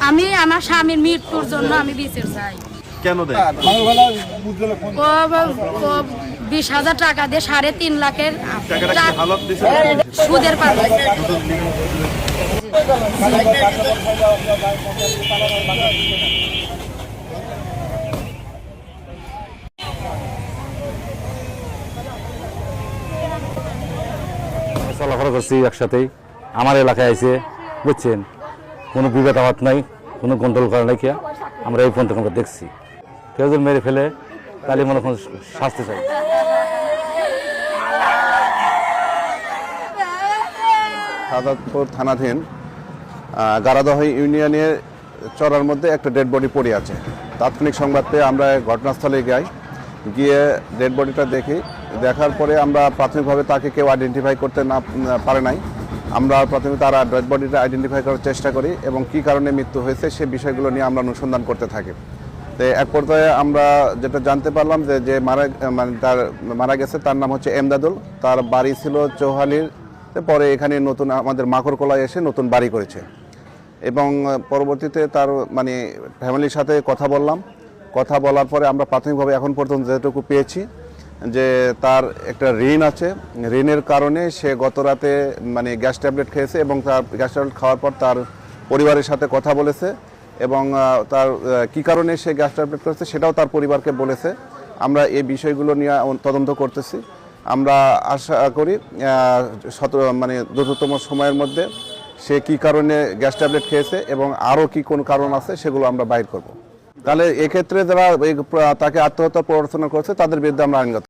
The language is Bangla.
আমি আমার স্বামীর মৃত্যুর জন্য আমি বিচার চাই। কেন দেয়? বিশ হাজার টাকা দিয়ে সাড়ে তিন লাখের সুদের পাবে চলাফেরা করছি একসাথেই। আমার এলাকায় আছে বুঝছেন? কোনো আওয়াত নাই, কোনো কন্ট্রোল করা নাই কিয়া। আমরা এই পর্যন্ত আমরা দেখছি। কেউ যদি মেরে ফেলে তাহলে মনে কোনো শাস্তি চাই। সাদাতপুর থানাধীন গারাদহ ইউনিয়নের চরার মধ্যে একটা ডেড বডি পড়ে আছে। তাৎক্ষণিক সংবাদ পেয়ে আমরা ঘটনাস্থলে যাই। গিয়ে ডেড বডিটা দেখি। দেখার পরে আমরা প্রাথমিকভাবে তাকে কেউ আইডেন্টিফাই করতে না, পারে নাই। আমরা প্রথমে তার ডেড বডিটা আইডেন্টিফাই করার চেষ্টা করি এবং কী কারণে মৃত্যু হয়েছে সে বিষয়গুলো নিয়ে আমরা অনুসন্ধান করতে থাকি। তো এক পর্যায়ে আমরা যেটা জানতে পারলাম যে যে মারা মানে তার, মারা গেছে, তার নাম হচ্ছে এমদাদুল। তার বাড়ি ছিল চৌহালির পরে এখানে নতুন আমাদের মাকড়কলায় এসে নতুন বাড়ি করেছে। এবং পরবর্তীতে তার মানে ফ্যামিলির সাথে কথা বললাম। কথা বলার পরে আমরা প্রাথমিকভাবে এখন পর্যন্ত যেটুকু পেয়েছি যে তার একটা ঋণ আছে। ঋণের কারণে সে গত রাতে মানে গ্যাস ট্যাবলেট খেয়েছে এবং তার গ্যাস ট্যাবলেট খাওয়ার পর তার পরিবারের সাথে কথা বলেছে এবং তার কী কারণে সে গ্যাস ট্যাবলেট করেছে সেটাও তার পরিবারকে বলেছে। আমরা এই বিষয়গুলো নিয়ে তদন্ত করতেছি। আমরা আশা করি সতেরো মানে দ্রুততম সময়ের মধ্যে সে কি কারণে গ্যাস ট্যাবলেট খেয়েছে এবং আরও কি কোন কারণ আছে সেগুলো আমরা বাইর করব। তাহলে এক্ষেত্রে যারা তাকে আত্মহত্যা প্ররোচনা করছে, তাদের বিরুদ্ধে আমরা আইনগত